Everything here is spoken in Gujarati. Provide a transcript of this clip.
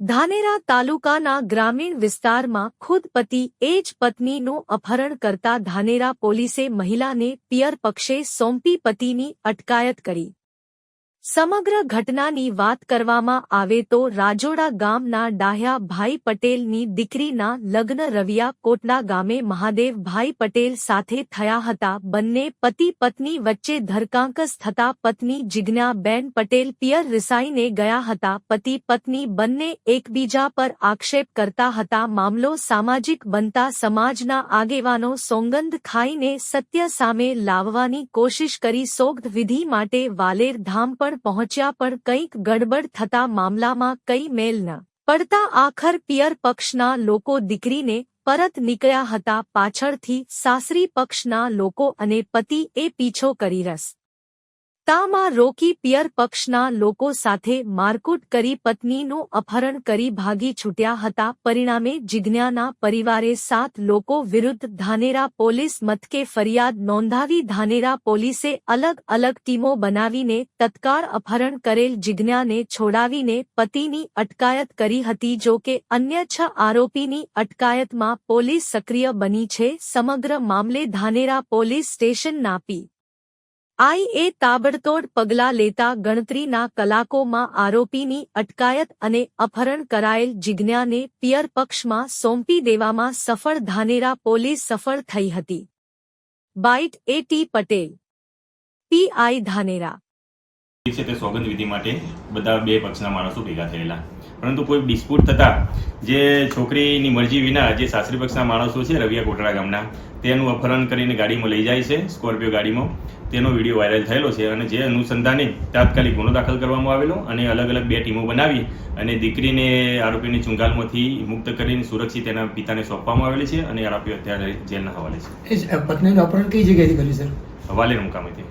ધાનેરા તાલુકાના ગ્રામીણ વિસ્તારમાં ખુદ પતિ એ જ પત્નીનું અપહરણ કરતા ધાનેરા પોલીસે મહિલાને પિયર પક્ષે સોંપી પતિની અટકાયત કરી. સમગ્ર ઘટનાની વાત કરવામાં આવે તો રાજોડા ગામના ડાહ્યા ભાઈ પટેલની દીકરીના લગ્ન રવિયા કોટડા ગામે મહાદેવભાઈ પટેલ સાથે થયા હતા. બંને પતિ પત્ની વચ્ચે ધરકાંકસ થતા પત્ની જિજ્ઞાબેન પટેલ પિયર રિસાઈને ગયા હતા. પતિ પત્ની બંને એકબીજા પર આક્ષેપ કરતા હતા. મામલો સામાજિક બનતા સમાજના આગેવાનો સોગંદ ખાઈને સત્ય સામે લાવવાની કોશિશ કરી સોગદ વિધિ માટે વાલેર ધામ પણ પહોંચ્યા પણ કંઈક ગડબડ થતા મામલામાં કઈ મેલ ન પડતા આખર પિયર પક્ષના લોકો દીકરીને પરત નીકળ્યા હતા પાછળથી સાસરી પક્ષના લોકો અને પતિ એ પીછો કરી રસ તામાં રોકી પિયર પક્ષના લોકો સાથે મારકુટ કરી પત્નીનું અપહરણ કરી ભાગી છૂટ્યા હતા. પરિણામે જિજ્ઞાના પરિવારે સાત લોકો વિરુદ્ધ ધાનેરા પોલીસ મથકે ફરિયાદ નોંધાવી ધાનેરા પોલીસે અલગ અલગ ટીમો બનાવીને તત્કાળ અપહરણ કરેલ જિજ્ઞાને છોડાવીને પતિની અટકાયત કરી હતી. જો કે અન્ય છ આરોપીની અટકાયતમાં પોલીસ સક્રિય બની છે. સમગ્ર મામલે ધાનેરા પોલીસ સ્ટેશન નાપી આઈ એ તાબડતોડ પગલાં લેતા ગણતરીના કલાકોમાં આરોપીની અટકાયત અને અપહરણ કરાયેલ જિજ્ઞાને પિયર પક્ષમાં સોંપી દેવામાં સફળ ધાનેરા પોલીસ સફળ થઈ હતી. Bite A T Patel. PI Dhanera. છે તે સોગંદ વિધિ માટે બધા બે પક્ષના માણસો ભેગા થયેલા. પરંતુ કોઈ ડિસ્પ્યુટ થતા જે છોકરીની મરજી વિના જે સાસરી પક્ષના માણસો છે રવિયા કોટડા ગામના તેનું અપહરણ કરીને ગાડીમાં લઈ જાય છે સ્કોર્પિયો ગાડીમાં. તેનો વીડિયો વાયરલ થયેલો છે અને જે અનુસંધાને તાત્કાલિક ગુનો દાખલ કરવામાં આવેલો અને અલગ અલગ બે ટીમો બનાવી અને દીકરીને આરોપીની ચુંગાલમાંથી મુક્ત કરીને સુરક્ષિત એના પિતાને સોંપવામાં આવેલી છે અને આરોપીઓ અત્યારે જેલના હવાલે છે. પત્નીનું અપહરણ કઈ જગ્યાએથી કર્યું સર? હવાલે મુકામેથી